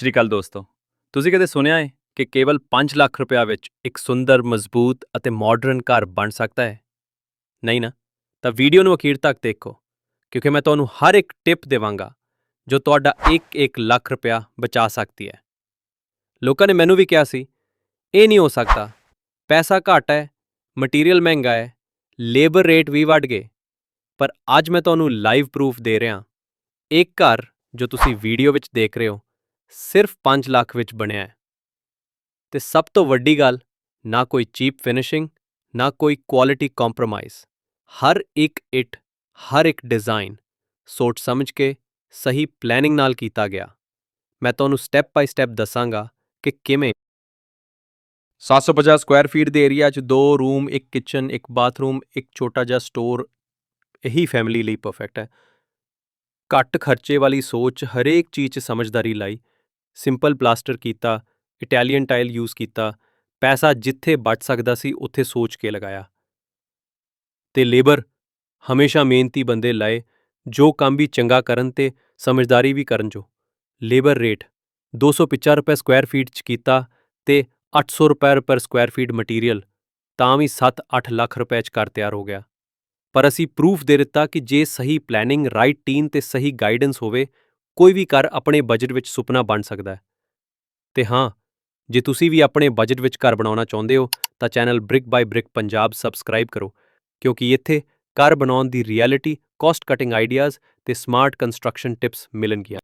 ਸ੍ਰੀ ਅਕਾਲ ਦੋਸਤੋ, ਤੁਸੀਂ ਕਦੇ ਸੁਣਿਆ ਹੈ ਕਿ ਕੇਵਲ 5 ਲੱਖ ਰੁਪਇਆ ਵਿੱਚ ਇੱਕ ਸੁੰਦਰ, ਮਜ਼ਬੂਤ ਅਤੇ ਮਾਡਰਨ ਘਰ ਬਣ ਸਕਦਾ ਹੈ? ਨਹੀਂ ਨਾ, ਤਾਂ ਵੀਡੀਓ ਨੂੰ ਅਖੀਰ ਤੱਕ ਦੇਖੋ, ਕਿਉਂਕਿ ਮੈਂ ਤੁਹਾਨੂੰ ਹਰ ਇੱਕ ਟਿਪ ਦੇਵਾਂਗਾ, ਜੋ ਤੁਹਾਡਾ 1-1 ਲੱਖ ਰੁਪਇਆ ਬਚਾ ਸਕਦੀ ਹੈ। ਲੋਕਾਂ ਨੇ ਮੈਨੂੰ ਵੀ ਕਿਹਾ ਸੀ, ਇਹ ਨਹੀਂ ਹੋ ਸਕਦਾ, ਪੈਸਾ ਘੱਟ ਹੈ ਮਟੀਰੀਅਲ ਮਹਿੰਗਾ ਹੈ ਲੇਬਰ ਰੇਟ ਵੀ ਵੱਧ ਗਏ। ਪਰ ਅੱਜ ਮੈਂ ਤੁਹਾਨੂੰ ਲਾਈਵ ਪ੍ਰੂਫ ਦੇ ਰਿਹਾ ਇੱਕ ਘਰ ਜੋ ਤੁਸੀਂ ਵੀਡੀਓ ਵਿੱਚ ਦੇਖ ਰਹੇ ਹੋ ਸਿਰਫ 5 ਲੱਖ ਵਿੱਚ ਬਣਿਆ ਹੈ। ਤੇ ਸਭ ਤੋਂ ਵੱਡੀ ਗੱਲ, ਨਾ ਕੋਈ ਚੀਪ ਫਿਨਿਸ਼ਿੰਗ, ਨਾ ਕੋਈ ਕੁਆਲਿਟੀ ਕੰਪਰੋਮਾਈਜ਼। ਹਰ ਇੱਕ ਇਟ, ਹਰ ਇੱਕ ਡਿਜ਼ਾਈਨ ਸੋਚ ਸਮਝ ਕੇ ਸਹੀ ਪਲੈਨਿੰਗ ਨਾਲ ਕੀਤਾ ਗਿਆ। ਮੈਂ ਤੁਹਾਨੂੰ ਸਟੈਪ ਬਾਈ ਸਟੈਪ ਦੱਸਾਂਗਾ ਕਿ ਕਿਵੇਂ। 750 ਸਕੁਆਇਰ ਫੀਟ ਦੇ ਏਰੀਆ 'ਚ ਦੋ ਰੂਮ, ਇੱਕ ਕਿਚਨ, ਇੱਕ ਬਾਥਰੂਮ, ਇੱਕ ਛੋਟਾ ਜਿਹਾ ਸਟੋਰ ਇਹੀ ਫੈਮਿਲੀ ਲਈ ਪਰਫੈਕਟ ਹੈ। ਘੱਟ ਖਰਚੇ ਵਾਲੀ ਸੋਚ ਹਰੇਕ ਚੀਜ਼ 'ਚ ਸਮਝਦਾਰੀ ਲਾਈ। ਸਿੰਪਲ ਪਲਾਸਟਰ ਕੀਤਾ, ਇਟਾਲੀਅਨ ਟਾਈਲ ਯੂਜ਼ ਕੀਤਾ, ਪੈਸਾ ਜਿੱਥੇ ਬਚ ਸਕਦਾ ਸੀ ਉੱਥੇ ਸੋਚ ਕੇ ਲਗਾਇਆ। ਤੇ ਲੇਬਰ ਹਮੇਸ਼ਾ ਮਿਹਨਤੀ ਬੰਦੇ ਲਾਏ, ਜੋ ਕੰਮ ਵੀ ਚੰਗਾ ਕਰਨ ਤੇ ਸਮਝਦਾਰੀ ਵੀ ਕਰਨ ਜੋ। ਲੇਬਰ ਰੇਟ 250 ਰੁਪਏ ਸਕੁਆਇਰ ਫੀਟ 'ਚ ਕੀਤਾ ਤੇ 800 ਰੁਪਏ ਪਰ ਸਕੁਆਇਰ ਫੀਟ ਮਟੀਰੀਅਲ ਤਾਂ ਵੀ 7-8 ਲੱਖ ਰੁਪਏ 'ਚ ਘਰ ਤਿਆਰ ਹੋ ਗਿਆ। ਪਰ ਅਸੀਂ ਪ੍ਰੂਫ ਦੇ ਦਿੱਤਾ ਕਿ ਜੇ ਸਹੀ ਪਲੈਨਿੰਗ ਰਾਈਟ ਟੀਮ ਤੇ ਸਹੀ ਗਾਈਡੈਂਸ ਹੋਵੇ ਕੋਈ ਵੀ ਘਰ ਆਪਣੇ ਬਜਟ ਵਿੱਚ ਸੁਪਨਾ ਬਣ ਸਕਦਾ ਹੈ। ਤੇ ਹਾਂ, ਜੇ ਤੁਸੀਂ ਵੀ ਆਪਣੇ ਬਜਟ ਵਿੱਚ ਘਰ ਬਣਾਉਣਾ ਚਾਹੁੰਦੇ ਹੋ, ਤਾਂ channel brick by brick Punjab subscribe ਕਰੋ, ਕਿਉਂਕਿ ਇੱਥੇ ਘਰ ਬਣਾਉਣ ਦੀ ਰਿਐਲਿਟੀ ਕਾਸਟ ਕਟਿੰਗ ਆਈਡੀਆਜ਼ ਤੇ ਸਮਾਰਟ ਕੰਸਟਰਕਸ਼ਨ ਟਿਪਸ ਮਿਲਣਗੀਆਂ।